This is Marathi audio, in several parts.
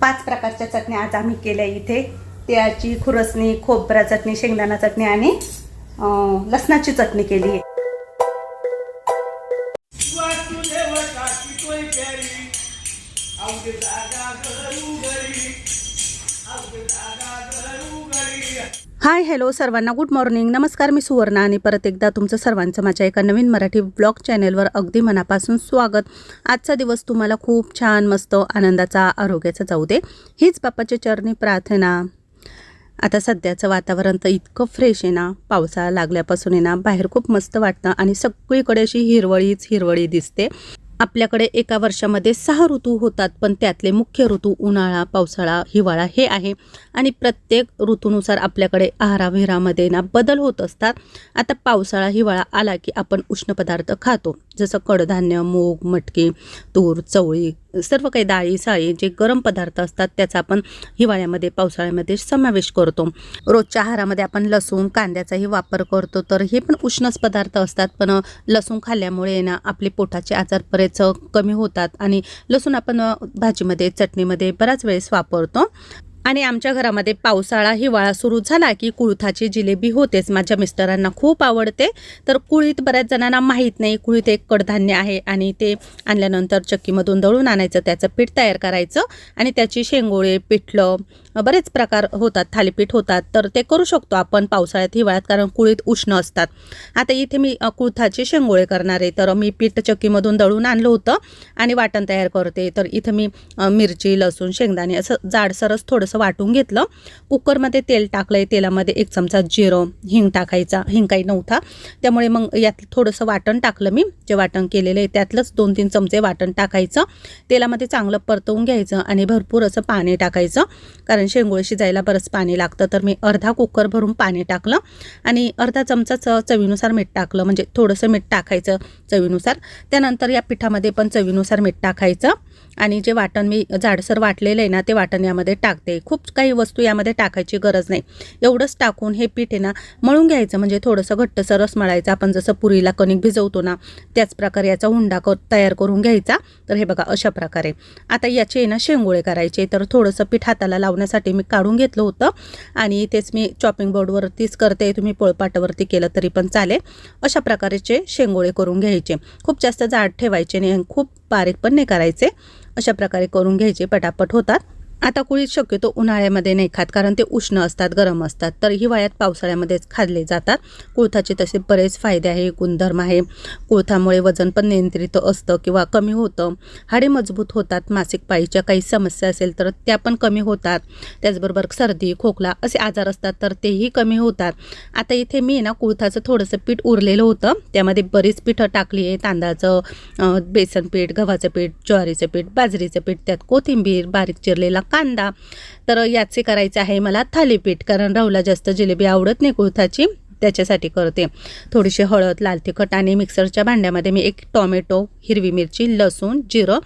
पाच प्रकारच्या चटण्या आज आम्ही केल्या इथे. तिळाची खुरसणी खोबरा चटणी शेंगदाणा चटणी आणि लसणाची चटणी केली आहे. हाय हॅलो सर्वांना गुड मॉर्निंग. नमस्कार मी सुवर्णा आणि परत एकदा तुमचं सर्वांचं माझ्या एका नवीन मराठी ब्लॉग चॅनेलवर अगदी मनापासून स्वागत. आजचा दिवस तुम्हाला खूप छान मस्त आनंदाचा आरोग्याचा जाऊ दे. हीच बाप्पाची चरणी प्रार्थना. आता सध्याचं वातावरण तर इतकं फ्रेश आहे ना. पावसाळा लागल्यापासून आहे ना बाहेर खूप मस्त वाटतं आणि सगळीकडे अशी हिरवळीच हिरवळी दिसते. आपल्याकडे एका वर्षामध्ये सहा ऋतू होतात पण त्यातले मुख्य ऋतू उन्हाळा पावसाळा हिवाळा हे आहे. आणि प्रत्येक ऋतूनुसार आपल्याकडे आहाराविहारामध्ये ना बदल होत असतात. आता पावसाळा हिवाळा आला की आपण उष्ण पदार्थ खातो. जसं कडधान्य मूग मटकी तूर चवळी सर्व काही डाळी साळी जे गरम पदार्थ असतात त्याचा आपण हिवाळ्यामध्ये पावसाळ्यामध्ये समावेश करतो. रोजच्या आहारामध्ये आपण लसूण कांद्याचाही वापर करतो. तर हे पण उष्णच पदार्थ असतात पण लसूण खाल्ल्यामुळे ना आपले पोटाचे आजार बरेच कमी होतात. आणि लसूण आपण भाजीमध्ये चटणीमध्ये बराच वेळेस वापरतो. आणि आमच्या घरामध्ये पावसाळा हिवाळा सुरू झाला की कुळथाची जिलेबी होतेच. माझ्या मिस्टरांना खूप आवडते. तर कुळीत बऱ्याच जणांना माहीत नाही. कुळीत एक कडधान्य आहे आणि ते आणल्यानंतर चक्कीमधून दळून आणायचं त्याचं पीठ तयार करायचं आणि त्याची शेंगोळे पिठलं बरेच प्रकार होतात थालीपीठ होतात. तर ते करू शकतो आपण पावसाळ्यात हिवाळ्यात कारण कुळीत उष्ण असतात. आता इथे मी कुळथाचे शेंगोळे करणार आहे. तर मी पीठ चक्कीमधून दळून आणलं होतं आणि वाटण तयार करते. तर इथं मी मिरची लसूण शेंगदाणे असं जाडसरच थोडंसं वाटून घेतलं. कुकरमध्ये तेल टाकलं आहे तेलामध्ये एक चमचा जिरं हिंग टाकायचा. हिंग काही नव्हता. त्यामुळे मग यात थोडंसं वाटण टाकलं मी. जे वाटण केलेलं आहे त्यातलंच दोन तीन चमचे वाटण टाकायचं. तेलामध्ये चांगलं परतवून घ्यायचं आणि भरपूर असं पाणी टाकायचं. कारण शेंगोळे शिजायला बरंच पाणी लागतं. तर मी अर्धा कुकर भरून पाणी टाकलं आणि अर्धा चमचा चवीनुसार मीठ टाकलं. म्हणजे थोडंसं मीठ टाकायचं चवीनुसार. त्यानंतर या पिठामध्ये पण चवीनुसार मीठ टाकायचं. आणि जे वाटण मी जाडसर वाटलेलं आहे ना ते वाटण यामध्ये टाकते. खूप काही वस्तू यामध्ये टाकायची गरज नाही. एवढंच टाकून हे पीठ आहे ना मळून घ्यायचं. म्हणजे थोडंसं घट्टसर रस मळायचं. आपण जसं पुरीला कणिक भिजवतो ना त्याच प्रकारे याचा हुंडा कर तयार करून घ्यायचा. तर हे बघा अशा प्रकारे. आता याचे आहे ना शेंगोळे करायचे. तर थोडंसं पीठ हाताला लावण्यासाठी मी काढून घेतलं होतं. आणि तेच मी चॉपिंग बोर्डवरतीच करते. तुम्ही पोळपाटावरती केलं तरी पण चालेल. अशा प्रकारचे शेंगोळे करून घ्यायचे. खूप जास्त जाड ठेवायचे नाही आणि खूप बारीक पण नाही करायचे. अशा प्रकारे करून घ्यायचे पटापट होतात. आता कुळीत शक्यतो उन्हाळ्यामध्ये नाही खात कारण ते उष्ण असतात गरम असतात. तर हिवाळ्यात पावसाळ्यामध्येच खाल्ले जातात. कुळथाचे तसे बरेच फायदे आहे गुणधर्म आहे. कुळथामुळे वजन पण नियंत्रित असतं किंवा कमी होतं. हाडे मजबूत होतात मासिक पाळीच्या काही समस्या असेल तर त्या पण कमी होतात. त्याचबरोबर सर्दी खोकला असे आजार असतात तर तेही कमी होतात. आता इथे मी ना कुळथाचं थोडंसं पीठ उरलेलं होतं. त्यामध्ये बरीच पिठं टाकली आहे. तांदळाचं बेसन पीठ गव्हाचं पीठ ज्वारीचं पीठ बाजरीचं पीठ त्यात कोथिंबीर बारीक चिरलेला कांदा. तर याचे करायचे आहे मला थालीपीठ कारण राहूला जास्त जिलेबी आवडत नाही कुळथाची त्याच्यासाठी करते. थोडीशी हळद लाल तिखट आणि मिक्सरच्या भांड्यामध्ये मी एक टॉमॅटो हिरवी मिरची लसूण जिरं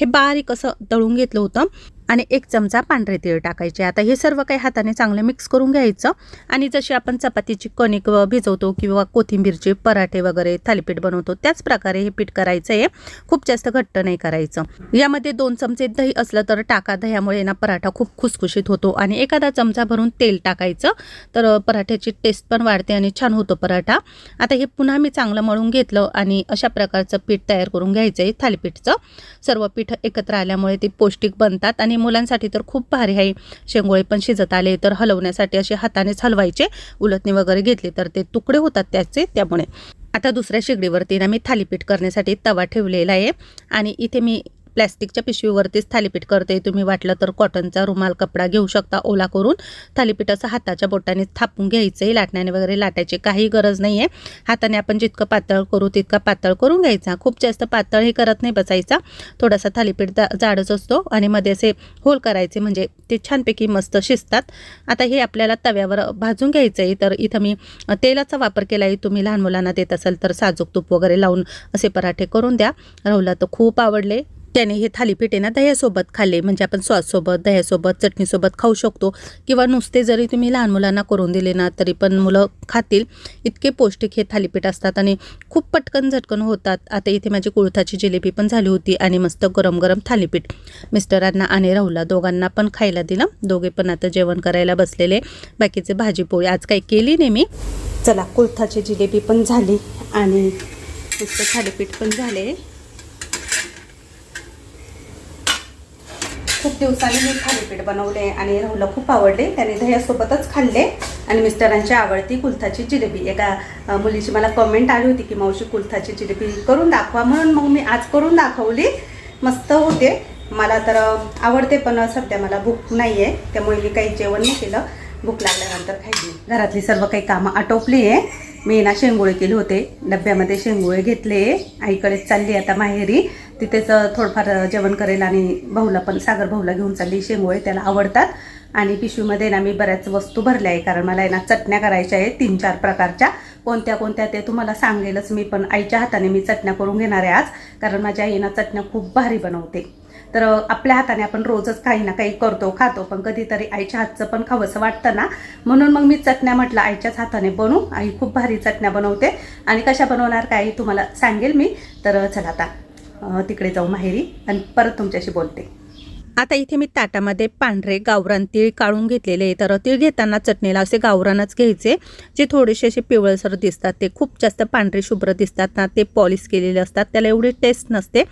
हे बारीक असं दळून घेतलं होतं. आणि एक चमचा पांढरे तीळ टाकायचे. आता हे सर्व काही हाताने चांगलं मिक्स करून घ्यायचं. आणि जशी आपण चपातीची कणिक व भिजवतो किंवा कोथिंबीरचे पराठे वगैरे थालीपीठ बनवतो त्याच प्रकारे हे पीठ करायचं आहे खूप जास्त घट्ट नाही करायचं. यामध्ये दोन चमचे दही असलं तर टाका. दह्यामुळे ना पराठा खूप खुसखुशीत होतो. आणि एखादा चमचा भरून तेल टाकायचं. तर पराठ्याची टेस्ट पण वाढते आणि छान होतो पराठा. आता हे पुन्हा मी चांगलं मळून घेतलं आणि अशा प्रकारचं पीठ तयार करून घ्यायचं आहे थालीपीठचं. सर्व पीठ एकत्र आल्यामुळे ते पौष्टिक बनतात आणि मुलांसाठी तर खूप भारी आहे. शेंगोळे पण शिजत आले तर हलवण्यासाठी असे हातानेच हलवायचे. उलटणी वगैरे घेतली तर ते तुकडे होतात त्याचे त्यामुळे. आता दुसऱ्या शेगडीवरती ना मी थालीपीठ करण्यासाठी तवा ठेवलेला आहे. आणि इथे मी प्लॅस्टिकच्या पिशवीवरतीच थालीपीठ करते. तुम्ही वाटलं तर कॉटनचा रुमाल कपडा घेऊ शकता ओला करून थालीपीठ असं हाताच्या बोटाने थापून घ्यायचं आहे लाटण्याने वगैरे लाटायची काही गरज नाही आहे हाताने आपण जितकं पातळ करू तितका पातळ करून घ्यायचा. खूप जास्त पातळ हे करत नाही बसायचा. थोडासा थालीपीठ जा जाडच असतो आणि मध्ये असे होल करायचे म्हणजे ते छानपैकी मस्त शिजतात. आता हे आपल्याला तव्यावर भाजून घ्यायचं आहे तर इथं मी तेलाचा वापर केला आहे तुम्ही लहान मुलांना देत असाल तर साजूक तूप वगैरे लावून असे पराठे करून द्या. राहुला तर खूप आवडले. त्याने हे थालीपीठ आहे ना दह्यासोबत खाल्ले. म्हणजे आपण सॉससोबत दह्यासोबत चटणीसोबत खाऊ शकतो. किंवा नुसते जरी तुम्ही लहान मुलांना करून दिले ना तरी पण मुलं खातील. इतके पौष्टिक हे थालीपीठ असतात आणि खूप पटकन झटकन होतात. आता इथे माझी कुळथाची जिलेबी पण झाली होती आणि मस्त गरम गरम थालीपीठ. मिस्टरांना आणि राहुला दोघांना पण खायला दिलं. दोघे पण आता जेवण करायला बसलेले. बाकीचे भाजीपोळी आज काही केली नाही मी. चला कुळथाची जिलेबी पण झाली आणि मस्त थालीपीठ पण झाले. खूप दिवसांनी मी थालीपीठ बनवले आणि राहुलला खूप आवडले. त्याने दह्यासोबतच खाल्ले. आणि मिस्टरांची आवडती कुल्थाची जिलेबी. एका मुलीची मला कमेंट आली होती की मावशी कुल्थाची जिलेबी करून दाखवा म्हणून मग मी आज करून दाखवली. मस्त होते. मला तर आवडते पण सध्या मला भूक नाही आहे त्यामुळे मी काही जेवण नाही केलं. भूक लागल्यानंतर खायची. घरातली सर्व काही कामं आटोपली आहे. मी ना शेंगोळे केले होते. डब्यामध्ये शेंगोळे घेतले. आईकडेच चालली आता माहेरी. तिथेच थोडंफार जेवण करेल आणि भाऊला पण सागर भाऊला घेऊन चालली शेंगोळे त्याला आवडतात. आणि पिशवीमध्ये ना मी बऱ्याच वस्तू भरल्या आहे कारण मला आहे ना चटण्या करायच्या आहेत तीन चार प्रकारच्या. कोणत्या कोणत्या ते तुम्हाला सांगेलच मी पण आईच्या हाताने मी चटण्या करून घेणार आहे आज कारण माझ्या आईना चटण्या खूप भारी बनवते. तर आपल्या हाताने आपण रोजच काही ना काही करतो खातो पण कधीतरी आईच्या हातचं पण खावंसं वाटतं ना. म्हणून मग मी चटण्या म्हटलं आईच्याच हाताने बनवू आई खूप भारी चटण्या बनवते. आणि कशा बनवणार काय तुम्हाला सांगेल मी. तर चला आता. तिकडे जाऊ माहेरी आणि परत तुमच्याशी बोलते. आता इथे मी ताटामध्ये पांढरे गावरान तीळ काढून घेतलेले आहे. तर तीळ घेताना चटणीला असे गावरानच घ्यायचे जे थोडेसे असे पिवळसर दिसतात. ते खूप जास्त पांढरे शुभ्र दिसतात ना ते पॉलिश केलेले असतात. त्याला एवढी टेस्ट नसते.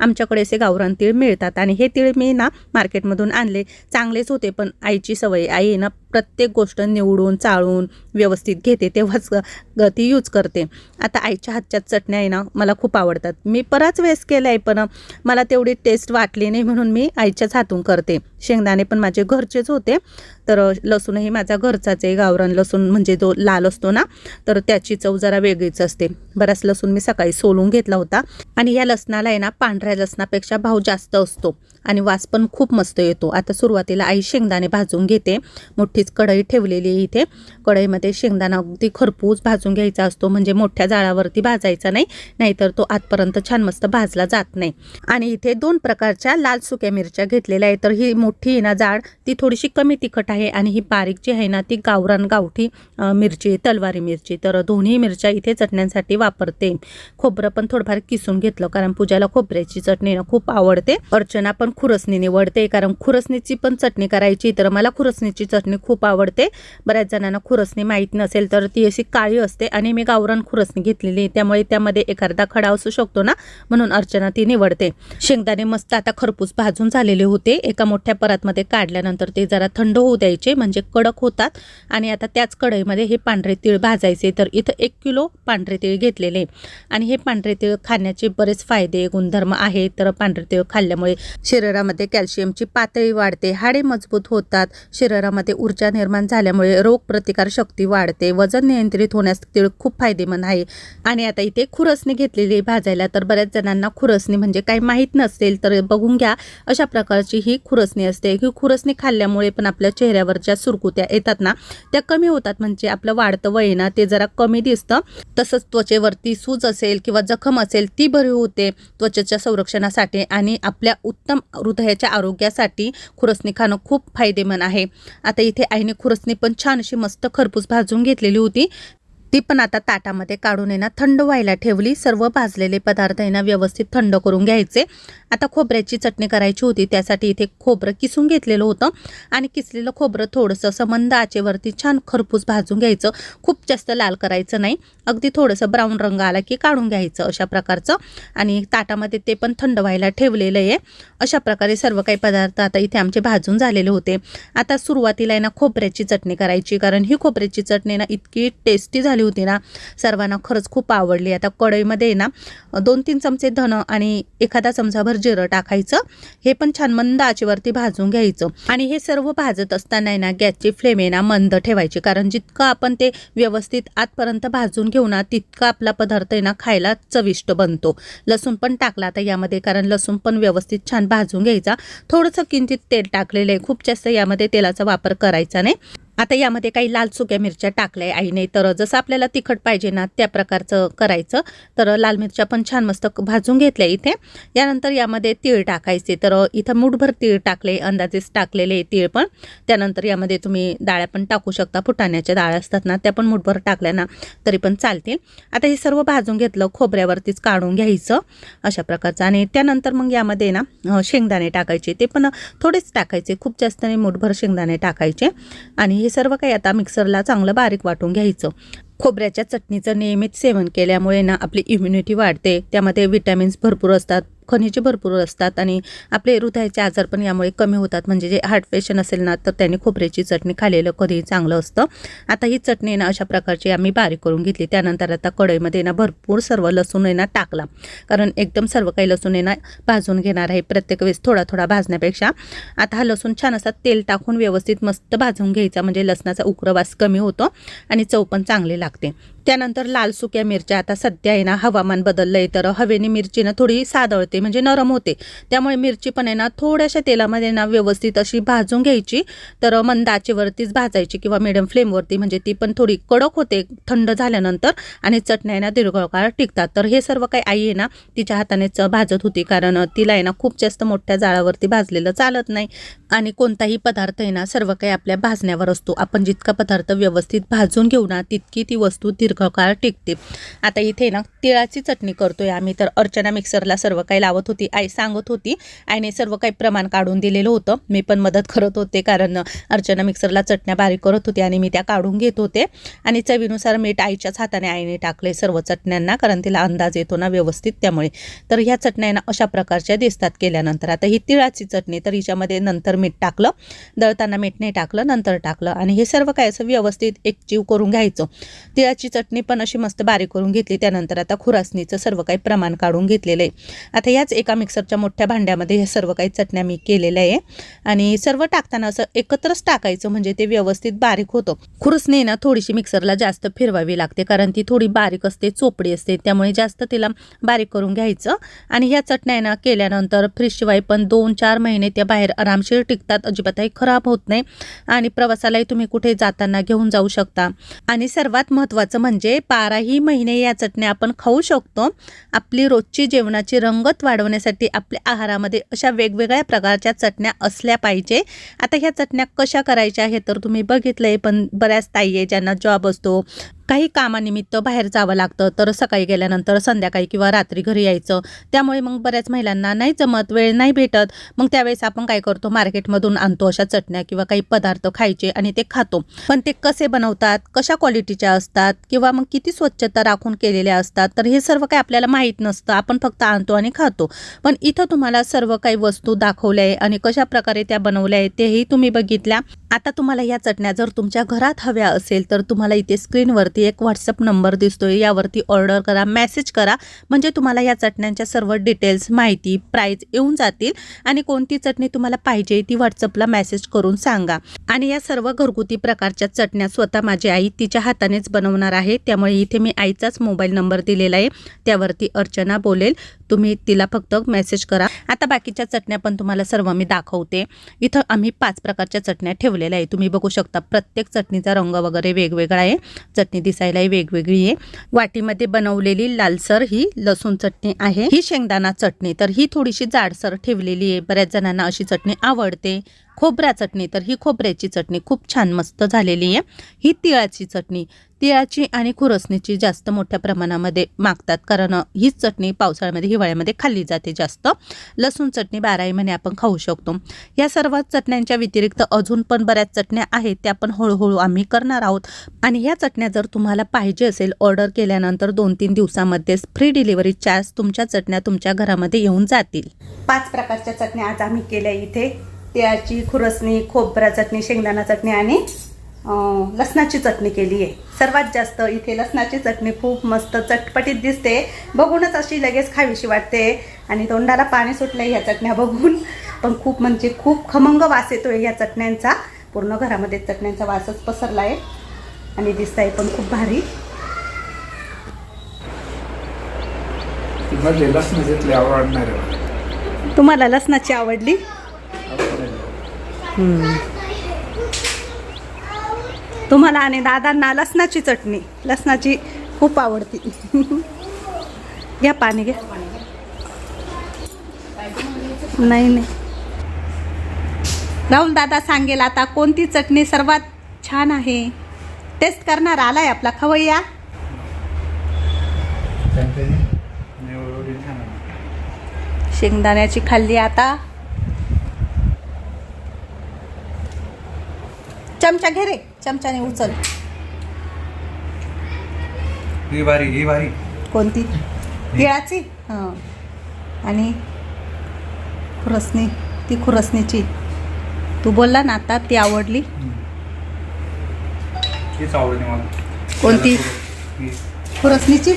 आमच्याकडे असे गावरान तीळ मिळतात. आणि हे तीळ मी ना मार्केटमधून आणले. चांगलेच होते पण आईची सवय आई ना प्रत्येक गोष्ट निवडून चाळून व्यवस्थित घेते तेव्हाच ग- ती यूज करते. आता आईच्या हातच्या चटण्या आहे ना मला खूप आवडतात. मी बराच वेळेस केलं आहे पण मला तेवढी टेस्ट वाटली नाही म्हणून मी आईच्याच हातून करते. शेंगदाणे पण माझे घरचेच होते. तर लसूणही माझा घरचाच आहे गावरान लसूण म्हणजे जो लाल असतो ना तर त्याची चव जरा वेगळीच असते. बराच लसूण मी सकाळी सोलून घेतला होता. आणि या लसणाला आहे ना पांढऱ्या लसणापेक्षा भाव जास्त असतो. आणि वास पण खूप मस्त येतो. आता सुरुवातीला आई शेंगदाणे भाजून घेते. मोठीच कढई ठेवलेली आहे इथे. कढईमध्ये शेंगदाणा अगदी खरपूस भाजून घ्यायचा असतो. म्हणजे मोठ्या जाळावरती भाजायचा नाही नाहीतर तो आतपर्यंत छान मस्त भाजला जात नाही. आणि इथे दोन प्रकारच्या लाल सुक्या मिरच्या घेतलेलं आहे. तर ही मोठी आहे ना जाड ती थोडीशी कमी तिखट आहे आणि ही बारीक जी आहे ना ती गावरान गावठी मिरची तलवारी मिरची. तर दोन्ही मिरच्या इथे चटण्यांसाठी वापरते. खोबरं पण थोडंफार किसून घेतलं कारण पूजाला खोबऱ्याची चटणी ना खूप आवडते. अर्चना पण खुरसणी निवडते कारण खुरसणीची पण चटणी करायची तर मला खुरसणीची चटणी खूप आवडते. बऱ्याच जणांना खुरसणी माहीत नसेल तर ती अशी काळी असते आणि मी गावरान खुरसणी घेतलेली त्यामुळे त्यामध्ये एखादा खडा असू शकतो ना म्हणून अर्चना ती निवडते. शेंगदाणे मस्त आता खरपूस भाजून झालेले होते एका मोठ्या परातमध्ये काढल्यानंतर ते जरा थंड होऊ द्यायचे म्हणजे कडक होतात. आणि आता त्याच कढईमध्ये हे पांढरे तीळ भाजायचे. तर इथं एक किलो पांढरे तीळ घेतलेले. आणि हे पांढरे तीळ खाण्याचे बरेच फायदे गुणधर्म आहेत. तर पांढरे तीळ खाल्ल्यामुळे शरीरामध्ये कॅल्शियमची पातळी वाढते हाडे मजबूत होतात. शरीरामध्ये ऊर्जा निर्माण झाल्यामुळे रोगप्रतिकार शक्ती वाढते. वजन नियंत्रित होण्यास तीळ खूप फायदेमंद आहे. आणि आता इथे खुरसणी घेतलेली आहे भाजायला तर बऱ्याच जणांना खुरसणी म्हणजे काही माहीत नसेल तर बघून घ्या. अशा प्रकारची ही खुरसणी असते. ही खुरसणी खाल्ल्यामुळे पण आपल्या चेहऱ्यावरच्या सुरकुत्या येतात ना त्या कमी होतात. म्हणजे आपलं वाढतं वय ना ते जरा कमी दिसतं. तसंच त्वचेवरती सूज असेल किंवा जखम असेल ती बरी होते त्वचेच्या संरक्षणासाठी आणि आपल्या उत्तम हृदयाच्या आरोग्यासाठी खुरसणी खाणं खूप फायदेमंद आहे. आता इथे आईने खुरसणी पण छान अशी मस्त खरपूस भाजून घेतलेली होती. ती पण आता ताटामध्ये काढून येणार थंड व्हायला ठेवली. सर्व भाजलेले पदार्थ आहे ना व्यवस्थित थंड करून घ्यायचे. आता खोबऱ्याची चटणी करायची होती त्यासाठी इथे खोबरं किसून घेतलेलं होतं. आणि किसलेलं खोबरं थोडंसं असं मंद आचेवरती छान खरपूस भाजून घ्यायचं. खूप जास्त लाल करायचं नाही. अगदी थोडंसं ब्राऊन रंग आला की काढून घ्यायचं अशा प्रकारचं. आणि ताटामध्ये ते पण थंड व्हायला ठेवलेलं आहे. अशा प्रकारे सर्व काही पदार्थ आता इथे आमचे भाजून झालेले होते. आता सुरुवातीला आहे ना खोबऱ्याची चटणी करायची. कारण ही खोबऱ्याची चटणी ना इतकी टेस्टी झाली होती ना सर्वांना खरंच खूप आवडली. आता कढईमध्ये ना दोन तीन चमचे धन आणि एखादा चमचाभर जिरं टाकायचं. हे पण छान मंद आचेवरती भाजून घ्यायचं. आणि हे सर्व भाजत असताना आहे ना गॅसची फ्लेम आहे ना मंद ठेवायची. कारण जितकं आपण ते व्यवस्थित आतपर्यंत भाजून घेऊ ना तितका आपला पदार्थ आहे ना खायला चविष्ट बनतो. लसूण पण टाकला आता यामध्ये कारण लसूण पण व्यवस्थित छान भाजून घ्यायचा. थोडंसं किंचित तेल टाकलेलं आहे. खूप जास्त यामध्ये तेलाचा वापर करायचा नाही. आता यामध्ये काही लाल सुक्या मिरच्या टाकल्या आईने तर जसं आपल्याला तिखट पाहिजे ना त्या प्रकारचं करायचं. तर लाल मिरच्या पण छान मस्त भाजून घेतल्या इथे. यानंतर यामध्ये तीळ टाकायचे. तर इथं मुठभर तीळ टाकले अंदाजेच टाकलेले तीळ पण. त्यानंतर यामध्ये तुम्ही डाळ्या पण टाकू शकता. फुटाण्याच्या डाळ्या असतात ना त्या पण मुठभर टाकल्या ना तरी पण चालतील. आता हे सर्व भाजून घेतलं खोबऱ्यावरतीच काढून घ्यायचं अशा प्रकारचं. आणि त्यानंतर मग यामध्ये ना शेंगदाणे टाकायचे. ते पण थोडेच टाकायचे. खूप जास्त नाही मुठभर शेंगदाणे टाकायचे. आणि हे सर्व काही आता मिक्सरला चांगलं बारीक वाटून घ्यायचं. खोबऱ्याच्या चटणीचं नियमित सेवन केल्यामुळे ना आपली इम्युनिटी वाढते. त्यामध्ये विटॅमिन्स भरपूर असतात. खनिजे भरपूर असतात आणि आपले हृदयाचे आजार पण यामुळे कमी होतात. म्हणजे जे हार्ट पेशंट असेल ना तर त्यांनी खोबऱ्याची चटणी खाल्लेलं कधीही चांगलं असतं. आता ही चटणी ना अशा प्रकारची आम्ही बारीक करून घेतली. त्यानंतर आता कढईमध्ये ना भरपूर सर्व लसूण आहे ना टाकला. कारण एकदम सर्व काही लसूण आहे ना भाजून घेणार आहे प्रत्येक वेळेस थोडा थोडा भाजण्यापेक्षा. आता हा लसूण छान असा तेल टाकून व्यवस्थित मस्त भाजून घ्यायचा. म्हणजे लसणाचा उग्रवास कमी होतो आणि चव पण चांगली लागते. त्यानंतर लाल सुक्या मिरच्या आता सध्या आहे ना हवामान बदललं आहे तर हवेने मिरची ना थोडी सादळते म्हणजे नरम होते. त्यामुळे मिरची पण आहे ना थोड्याशा तेलामध्ये ना व्यवस्थित अशी भाजून घ्यायची. तर मंद आचेवरतीच भाजायची किंवा मिडियम फ्लेमवरती म्हणजे ती पण थोडी कडक होते थंड झाल्यानंतर आणि चटण्या ना दीर्घकाळ टिकतात. तर हे सर्व काही आई आहे ना तिच्या हातानेच भाजत होती कारण तिला आहे ना खूप जास्त मोठ्या जाळावरती भाजलेलं चालत नाही. आणि कोणताही पदार्थ आहे ना सर्व काही आपल्या भाजण्यावर असतो. आपण जितका पदार्थ व्यवस्थित भाजून घेऊ ना तितकी ती वस्तू दीर्घकाळ टिकते. आता इथे ना तिळाची चटणी करतोय आम्ही. तर अर्चना मिक्सरला सर्व काही लावत होती आई सांगत होती. आईने सर्व काही प्रमाण काढून दिलेलं होतं. मी पण मदत करत होते कारण अर्चना मिक्सरला चटण्या बारीक करत होती आणि मी त्या काढून घेत होते. आणि चवीनुसार मीठ आईच्याच हाताने आईने टाकले सर्व चटण्यांना कारण तिला अंदाज येतो ना व्यवस्थित त्यामुळे. तर ह्या चटण्यांना अशा प्रकारच्या दिसतात केल्यानंतर. आता ही तिळाची चटणी तर हिच्यामध्ये नंतर मीठ टाकलं. दळताना मीठ नाही टाकलं नंतर टाकलं. आणि हे सर्व काय असं व्यवस्थित एकजीव करून घ्यायचं. तिळाची चटणी पण अशी मस्त बारीक करून घेतली. त्यानंतर आता खुरासणीचं सर्व काही प्रमाण काढून घेतलेलं आहे. आता याच एका मिक्सरच्या मोठ्या भांड्यामध्ये हे सर्व काही चटण्या मी केलेल्या आहे. आणि सर्व टाकताना असं एकत्रच टाकायचं म्हणजे ते व्यवस्थित बारीक होतं. खुरसणी ना थोडीशी मिक्सरला जास्त फिरवावी लागते कारण ती थोडी बारीक असते चोपडी असते त्यामुळे जास्त तिला बारीक करून घ्यायचं. आणि ह्या चटण्या ना केल्यानंतर फ्रीजशिवाय पण दोन चार महिने त्या बाहेर आरामशीर टिकतात अजिबातही खराब होत नाही. आणि प्रवासालाही तुम्ही कुठे जाताना घेऊन जाऊ शकता. आणि सर्वात महत्त्वाचं म्हणजे म्हणजे बाराही महिने या चटण्या आपण खाऊ शकतो. आपली रोजची जेवणाची रंगत वाढवण्यासाठी आपल्या आहारामध्ये अशा वेगवेगळ्या प्रकारच्या चटण्या असल्या पाहिजे. आता ह्या चटण्या कशा करायच्या हे तर तुम्ही बघितलं आहे पण बऱ्याच ताई आहे ज्यांना जॉब असतो काही कामानिमित्त बाहेर जावं लागतं. तर सकाळी गेल्यानंतर संध्याकाळी किंवा रात्री घरी यायचं. त्यामुळे मग बऱ्याच महिलांना नाही जमत वेळ नाही भेटत. मग त्यावेळेस आपण काय करतो? मार्केटमधून आणतो अशा चटण्या किंवा काही पदार्थ खायचे आणि ते खातो. पण ते कसे बनवतात? कशा क्वालिटीच्या असतात? किंवा मग किती स्वच्छता राखून केलेल्या असतात? तर हे सर्व काही आपल्याला माहीत नसतं. आपण फक्त आणतो आणि खातो. पण इथं तुम्हाला सर्व काही वस्तू दाखवल्या आहे आणि कशा प्रकारे त्या बनवल्या आहेत तेही तुम्ही बघितल्या. आता तुम्हाला या चटण्या जर तुमच्या घरात हव्या असेल तर तुम्हाला इथे स्क्रीनवरती एक व्हॉट्सअप नंबर दिसतोय. यावरती ऑर्डर करा मेसेज करा. म्हणजे तुम्हाला या चटण्यांच्या सर्व डिटेल्स माहिती प्राईज येऊन जातील आणि कोणती चटणी तुम्हाला पाहिजे ती व्हॉट्सअपला मेसेज करून सांगा. आणि या सर्व घरगुती प्रकारच्या चटण्या स्वतः माझी आई तिच्या हातानेच बनवणार आहे. त्यामुळे इथे मी आईचाच मोबाईल नंबर दिलेला आहे. त्यावरती अर्चना बोलेल. तुम्ही तिला फक्त मेसेज करा. आता बाकीच्या चटण्या पण तुम्हाला सर्व मी दाखवते. इथं आम्ही पाच प्रकारच्या चटण्या ठेवलेल्या आहे तुम्ही बघू शकता प्रत्येक चटणीचा रंग वगैरे वेगवेगळा आहे. चटणी दिसायलाही वेगवेगळी आहे. वाटीमध्ये बनवलेली लालसर ही लसूण चटणी आहे. ही शेंगदाणा चटणी. तर ही थोडीशी जाडसर ठेवलेली आहे. बऱ्याच जणांना अशी चटणी आवडते. खोबरा चटणी तर ही खोबऱ्याची चटणी खूप छान मस्त झालेली आहे. ही तिळाची चटणी तिळाची आणि खुरसणीची जास्त मोठ्या प्रमाणामध्ये मागतात कारण हीच चटणी पावसाळ्यामध्ये हिवाळ्यामध्ये खाल्ली जाते जास्त. लसूण चटणी बाराही महिने आपण खाऊ शकतो. या सर्व चटण्यांच्या व्यतिरिक्त अजून पण बऱ्याच चटण्या आहेत त्या पण हळूहळू आम्ही करणार आहोत. आणि ह्या चटण्या जर तुम्हाला पाहिजे असेल ऑर्डर केल्यानंतर दोन तीन दिवसामध्येच फ्री डिलिव्हरी चार्ज तुमच्या चटण्या तुमच्या घरामध्ये येऊन जातील. पाच प्रकारच्या चटण्या आज आम्ही केल्या इथे. तिळाची खुरसणी खोबरा चटणी शेंगदाणा चटणी आणि लसणाची चटणी केली आहे सर्वात जास्त इथे लसणाची चटणी खूप मस्त चटपटीत दिसते. बघूनच अशी लगेच खावीशी वाटते. आणि तोंडाला पाणी सुटलं ह्या चटण्या बघून. पण खूप म्हणजे खूप खमंग वास येतोय या चटण्यांचा. पूर्ण घरामध्ये चटण्यांचा वासच पसरला आहे आणि दिसताय पण खूप भारी. आहे. तुम्हाला लसणाची आवडली? तुम्हाला आणि दादांना लसणाची चटणी. लसणाची खूप आवडती. घ्या पाणी घ्या. नाही नाही. राहुल दादा सांगेल आता कोणती चटणी सर्वात छान आहे? टेस्ट करणार आलाय आपला. खवय्या? शेंगदाण्याची खाल्ली आता. चमचा घे रे. चमच्याने उचल. ही भारी ही भारी कोणती? तिळाची? हां. आणि खुरसणी. ती खुरसणीची. तू बोलला ना आता ती आवडली. हीच आवडली मला. कोणती? खुरसणीची.